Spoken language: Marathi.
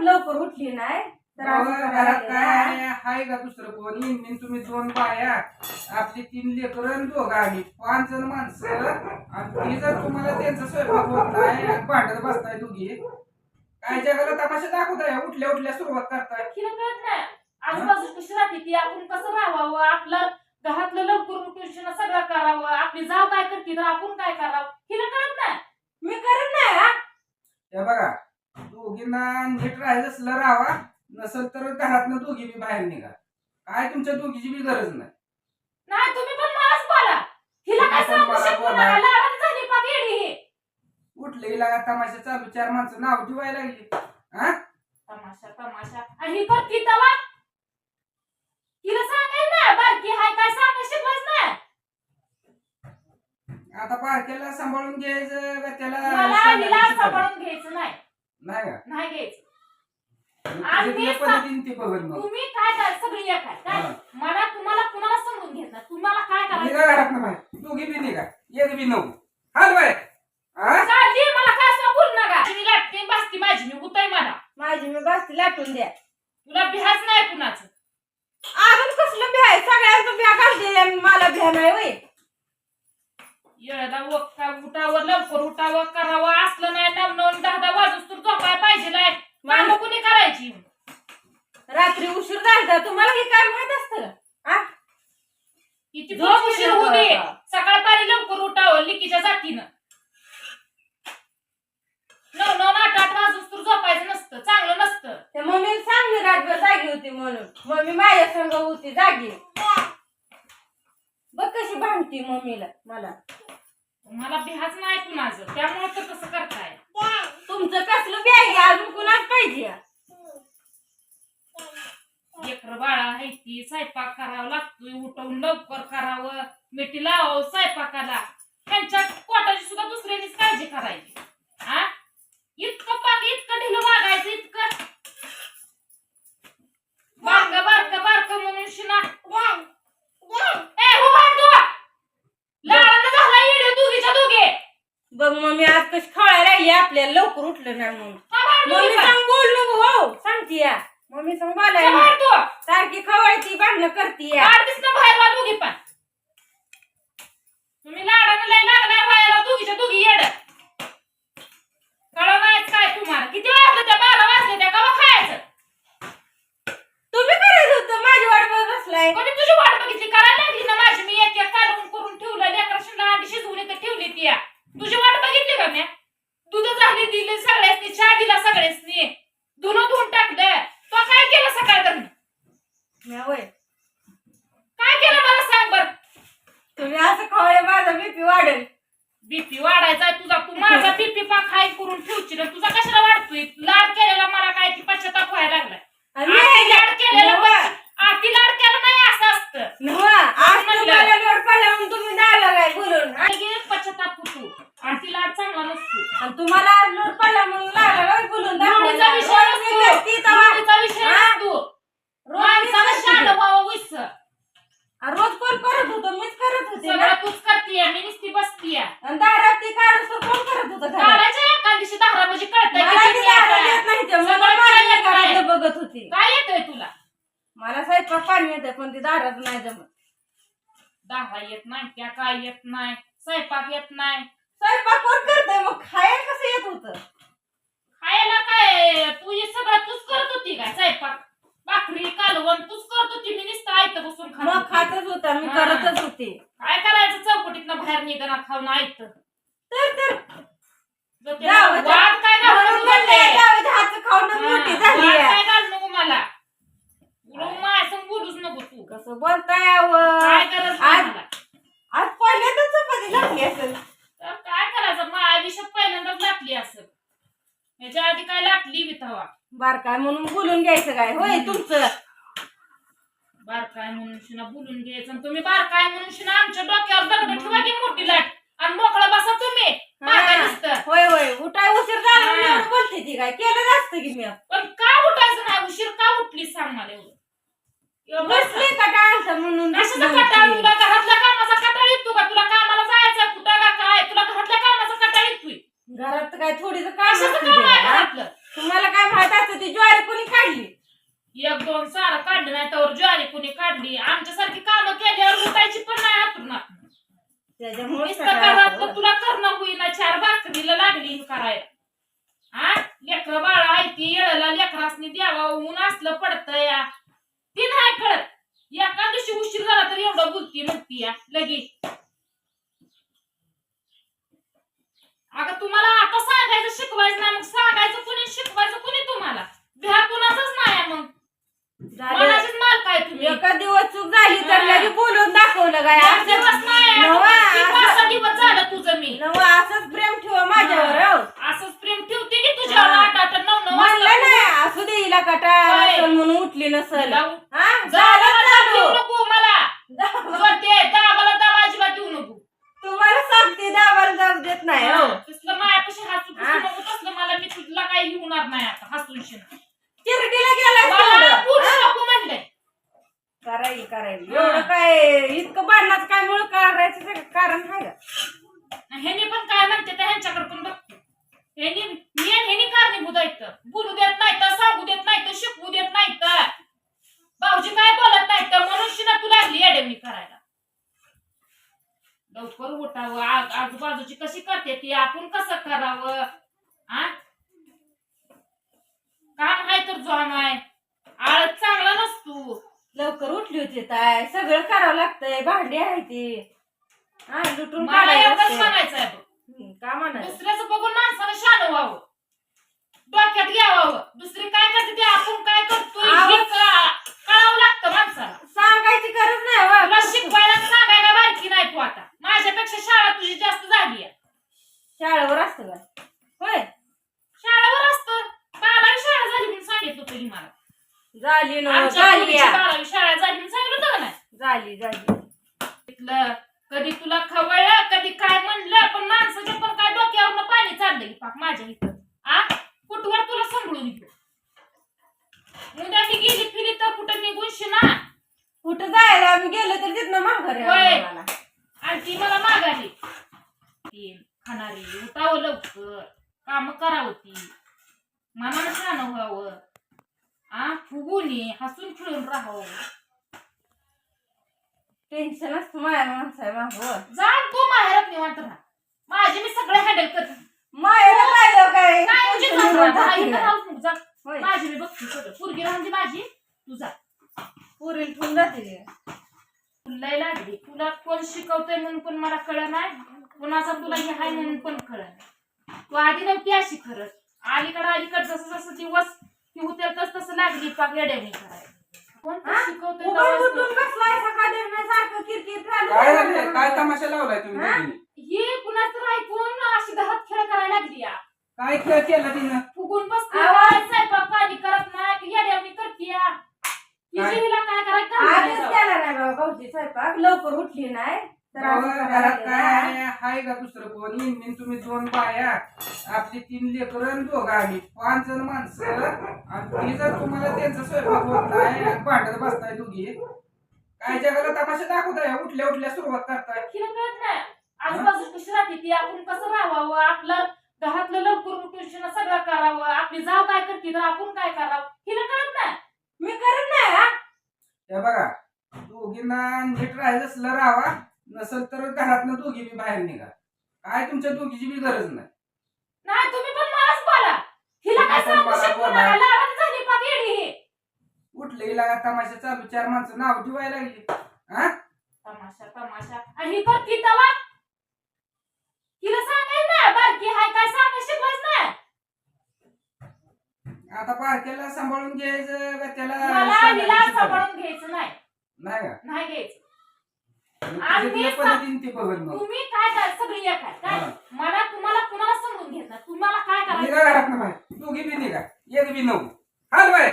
लवकर उठली नाही तर अहो, असं करायला घरात लागले. काय आहे? हाय का दुसरं कोण? बिन तुम्ही दोन बाया. आपली तीन लेकरं आणि दोघं आम्ही. पाच जण माणसं. आणि ती जर तुम्हाला त्यांचा स्वयंपाक होत नाही आणि भांडत बसताय दोघी काय जगाला तमाशा दाखवताय उठल्या उठल्या सुरुवात करताय. तिला कळत नाही. आजूबाजू कशी राहते ती? आपण कसं राहावं? आपलं घरातलं लवकर उठून शिणं सगळं करावं. आपली जाव काय करते तर आपण काय करावं? तिला कळत नाही. मी करत नाही हा? हे बघा दोघींना नीट राहायचं राहावा नसेल तर घरातनं दोघी बी बाहेर निघा. काय तुमच्या दोघीची बी गरज नाही. नाही तुम्ही पण मलाच बोला. तिला काय तुम्ही पण सांगू मला शकतो बोला. ना लाडाने झाली गेली ही. उठले लागा तमाशा चालू चार माणसं नाव ठेवायला लागली. हा? तमाशा तमाशा. आणि ही करती तवा. तिला सांगाय ना बारकी हाय काय सांगा शिकवायच नाही. आता पारखेला सांभाळून घ्यायचं का त्याला मला? सांभाळून घ्यायचं नाही. नाही का? नाही घ्यायचं. तुझ्या मी तुझ्या सा- पद्धतीने ते बघत मग. तुम्ही काय सगळी एक आहे काय? हा. मला तुम्हाला कुणाला समजून नाही? तुम्हाला काय निघा करायचं? घरात ना बाहेर दोघी बी निघा. एक बी नको. हाल बाय हा? काळजी मला काय असं बोल नका. मी लाटते बसती माझी मी उताय मला. माझी मी बसती लाटून द्या तुला बिहाच नाही कुणाचं अजून कसलं भ्या आहे सगळ्यांचं भ्या घालते आणि मला भ्या नाही होय येळाला वक्का उठावं लवकर उठावं करावं असलं नाही नव नऊ दहा दहा वाजूस तर झोपाय पाहिजे नाही काम कुणी करायची रात्री उशीर झाला तुम्हाला हे काय माहीत असतं? का? हा? किती झोप उशीर उशीर होऊ दे. करा. सकाळ पारी लवकर उठावं लिकीच्या जातीनं. नऊ नऊ आठ आठ वाजूस तर झोपायचं नसतं चांगलं नसतं. त्या मम्मीला सांग मी रातभर जागी होती म्हणून. मम्मी माझ्या संग होती जागी. बघ कशी भांडती मम्मीला मला. मला बिहाच नाही कुणाचं त्यामुळे तर तसं करताय. तुमचं कसलं बॅग अजून कुणाच पाहिजे? लेकर बाळा आहे ती स्वयंपाक करावा लागतोय उठवून लवकर करावं. मिठी लावावं स्वयंपाकाला. त्यांच्या पोटाची सुद्धा दुसऱ्यांनीच काळजी करायची. हा? इतकं पाक इतकं ढिलं वागायचं इतकं. बारक बारक बारक म्हणून शिना. हो तू. लाडानं झाला येडे दोघीच्या दोघे. बघ मम्मी आज कशी खवळायला लागली आपल्याला लवकर उठलं नाही म्हणून. मम्मी? सांग बोल नको हो. सांगती या. मम्मी सांग बोलाय भांडू? सारखी खवळती भांडणं करती या लाड दिसणं बाहेर वा दोघी पण. तुम्ही लाडानं लय लागलाय व्हायला दोघीच्या दोघी येड कळलं नाहीच काय तुम्हाला? किती वाजले त्या बारा वाजले त्या कवा खायचं तुम्ही करायचं होतं माझी वाट बघत बसलाय कोणी तुझी वाट बघितली करायला लागली ना माझी मी एक एक काढून करून ठेवलं लेकरा शिंदा अंडी शिजवून इथं ठेवली ती या. तुझी वाट बघितली का म्या दूध झाली दिली सगळ्यासनी चहा दिला सगळ्यासनी धुणं धुवून टाकलं तो काय केलं सकाळ म्या होय काय केलं मला सांग बर तुम्ही असं खवळे माझा बीपी वाढेल बीपी वाढायचा तुझा तू माझा बीपी पाक हाय करून ठेवची ना तुझा कशाला वाढतोय लाड केलेला मला काय ती पश्चाताप व्हायला लागलाय मी आती लाड केलेला नव्ह. पश्च- आती लाड केला नाही असं असतं नव्ह, आज म्हणलं. तुम्हाला लोड पडला म्हणून तुम्ही दाला काय बोलून हा? आणि पश्चाताप होतो आती लाड चांगला नसतो आणि तुम्हाला आज लोड पडला म्हणून लागला काय बोलून लोडीचा दाखवायला. विषय रोज मी करती तेव्हा. लोडीचा रोज करती. शाळा व्हावं विस आ, रोज कोण करत होतं? मीच करत होते ना. सगळं तूच करतीये मी नुसती बसतीये. आणि दारात ती काढून तर कोण करत होतं घरात? काढायच्या एका दिवशी दहा म्हणजे मला ती दारात येतंय. नाही. सगळं माझ्या. घरातलं बघत होती. काय येतंय तुला? मला स्वयंपाक पाणी येते पण ती दारात नाही जमत. दहा येत नाही त्या काय येत नाही स्वयंपाक येत नाही. स्वयंपाक कोण करतंय? मग खायला कसं येत होतं? खायला काय तू हे सगळं तूच करत होती काय स्वयंपाक भाकरी कालवण तूच करत होती मी नुसतं आयत बसून खात मग होती. खातच होता मी हा. करतच होते काय करायचं चौकटीतनं बाहेर निघाला खाऊन आयत तर तर जर ते जाऊ दे. वाद काय घालू म्हणून नको म्हणलं ते. जाऊ हात खाऊन हा, मोठी वाद झाली आहे. काय घालू नको मला उलट माझ्या संग बोलूच नको तू कसं बोलताय आवं? काय गरज नाही आज मला. आज पहिल्यांदाच चपाती घातली असेल. तर काय करायचं? मग आयुष्यात पहिल्यांदाच लाटली असं याच्या आधी काय लाटली बी तवा. बार काय म्हणून बोलून घ्यायचं काय? होय तुमचं. बारकाय म्हणून शिना बोलून घ्यायचं आणि तुम्ही बारकाय म्हणून शिना आमच्या डोक्यावर दगड ठेवा की मोठी लाट. आणि मोकळा बसा तुम्ही. मागं हा. नुसतं. होय होय. उठाय उशीर झाला म्हणून. एवढं बोलते ती काय? केलं असतं की मी. पण का उठायचं नाही? उशीर का उठली सांग मला एवढं? बसले का काय असं म्हणून? कशाचा कंटाळ तुला घरातल्या कामाचा कंटाळ येतो का? तुला कामाला जायचं कुठं का काय? तुला घरातल्या कामाचा कंटाळ येतोय. घरात काय थोडीच काम तुम्हाला काय माहीत असतं ज्वारी कोणी काढली? एक दोन सारं काढलं नाही तर ज्वारी कुणी काढली? आमच्यासारखी कामं केल्यावर उठायची पण नाही हातून त्याच्यामुळे सगळं घरात असं. तुला करणं होईना. चार भाकरीला लागली करायला. हा? लेकरं बाळा आहे ती येळला लेकरासनी द्यावा ऊन असलं पडतं या नाही कळत. एका दिवशी उशीर झाला तर एवढं बोलती म्हणती या लगेच. अगं तुम्हाला आता सांगायचं शिकवायचं नाही मग सांगायचं कुणी शिकवायचं कुणी तुम्हाला? भ्या कुणाचंच नाही मग. मनाचीच मालक आहे तुम्ही. एका दिवस चूक झाली तर लगे बोलून दाखवलं काय दिवस नाही नवा, पाच सहा दिवस झालं तुझं मी. नव असंच प्रेम ठेवा माझ्यावर हो. असंच प्रेम ठेवते की तुझ्यावर हा. आठ आठ नऊ नऊ म्हणलं वाजता. नाही असू दे हिला कटा होय. नसेल म्हणून उठली नसल जाऊ. हा झालं देऊ नको मला दाबाला दाबा अजिबात देऊ नको तुम्हाला सांगते दाबाला जाऊ देत नाही हो तसलं मायापाशी हसू हा. नको तसलं मला मी तुला काही लिहणार नाही आता हसून शिन चिरटीला गेलाय मला तेवढं. पुढे हा? नको म्हणलंय करायची करायची हा. एवढं काय इतकं भांडणाचं काय मुळे करायचं सगळं कारण आहे का ह्यानी पण काय म्हणते तर ह्यांच्याकडे पण बघते ह्यानी मी आणि ह्यानी कारणीभूत आहेत तर. बोलू देत नाही तर सांगू देत नाही तर शिकवू देत नाही तर भाऊजी काय बोलत नाही तर मनुष्यना तू लागली अडेमी करायला लवकर उठावं आ- आजूबाजूची कशी करते ती आपण कसं करावं? आ? काम आहे तर जॉन आहे आळत चांगला नसतो. लवकर उठली होती ताय सगळं करावं लागतंय. भांडी आहे ती. हा लुटून मला एवढंच असतं. म्हणायचं आहे बघ. हं, का म्हणायचं? दुसऱ्याचं बघून माणसानं शान व्हावं. डोक्यात घ्यावं. दुसरी काय करते ते? आपण काय करतोय हे आवाज- का- कळावं लागतं माणसाला सांगायची गरज नाही वा. तुला शिकवायला सांगायला बारकी नाही तू आता माझ्यापेक्षा शाळा तुझी जास्त झाली आहे शाळेवर असतं का होय शाळेवर असतं बारावी शाळा झाली म्हणून सांगितलं तुम्ही मला झाली ना आमच्या झाली मुलीची या. बारावी शाळा झाली म्हणून सांगितलं झाली झाली. तिथलं कधी तुला खवळलं कधी काय म्हणलं पण माणसाच्या पण काय डोक्यावरनं पाणी चाललंय. पाक माझ्या इथं. आ? कुठवर तुला सांभाळून घेऊ? उद्या मी गेली फिरी तर कुठं निघून ना कुठं जायला? आम्ही गेलो तर तिथनं माघारी होय. आलं मला. आणि ती मला ती खाणारी. उठावं लवकर. काम करावं ती. मनानं छान व्हावं. आ? फुगून ये. हसून खेळून राहावं. टेन्शन असतं माझ्या माणसा मागं. जा तू माहेरात निवांत राहा. माझे मी सगळे हँडल करते. मायला राहिलं काय? काय तुझी टेन्शन जात घेऊन राहा, इथं टाकलं. राहूच नको, जा. होय. माझी मी बघते सगळं. पोरगी राहून दे माझी. तू जा. पुरील ठेवून जाते. तुला लागली. तुला कोण शिकवतोय म्हणून पण मला कळ नाही. कोणाचा तुला हे हाय म्हणून पण कळ नाही. तू आधी नव्हती अशी खरंच. अलीकडं अलीकडं जसं जसं दिवस ती होते तस तसं लागली. पाक येड्याने करायला उठून बसलाय सकाळी सारखं किरकिर चालू काय तमाशा लावलाय तुम्ही हा? दोघींनी? हे कुणाच तर ऐकून अशी घरात खेळ करायला लागली या काय खेळ केला तिनं फुगून बसते आवाज- काय स्वयंपाक पाणी करत नाही येड्याने करते या. काय? हिची हिला काय करायचं आजच. केला नाही बाबा भाऊजी स्वयंपाक लवकर उठली नाही घरात. काय? हाय का दुसरं कोण? बिन तुम्ही दोन बाया. आपली तीन लेकरं दोघं आम्ही. पाच जण माणसं. आणि ती जर तुम्हाला त्यांचा स्वयंपाक होत नाही भांडत बसताय दोघी काय जगाला तमाशा दाखवताय उठल्या उठल्या सुरुवात करताय. तिला कळत नाही. आजूबाजू कशी राहते ती? आपण कसं राहावं? आपलं घरातलं लवकर उठून शिणं सगळं करावं. आपली जाव काय करते तर आपण काय करावं? हिला कळत नाही. मी करत नाही हा. हे बघा दोघींना नीट राहायचं असलं राहावा. नसेल तर घरातनं दोघी बी बाहेर निघा. काय तुमच्या दोघीची बी गरज नाही. नाही तुम्ही पण मलाच बोला. हिला काय तुम्ही पण सांगू मला शकतो बोला. नका लाडाने झाली पाक येडी ही? तमाशा चालू चार माणसं नाव ठेवायला लागली. हा? तमाशा तमाशा. आणि ही करती तवा हिला सांगायचं नाही बारकी हाय काय सांगा शिकवायच नाही. आता पारखेला सांभाळून घ्यायचं का त्याला मला हिला? सांभाळून घ्यायचं नाही. नाही का? नाही घ्यायचं. पद्धतीने ते बघत मग. तुम्ही काय काय सगळी एक आहे. काय? हा. मला तुम्हाला कुणाला समजून घेत नाही? तुम्हाला काय निघा करायचं? घरात बाहेर. दोघी बी निघा. एक बी नको. हाल बाय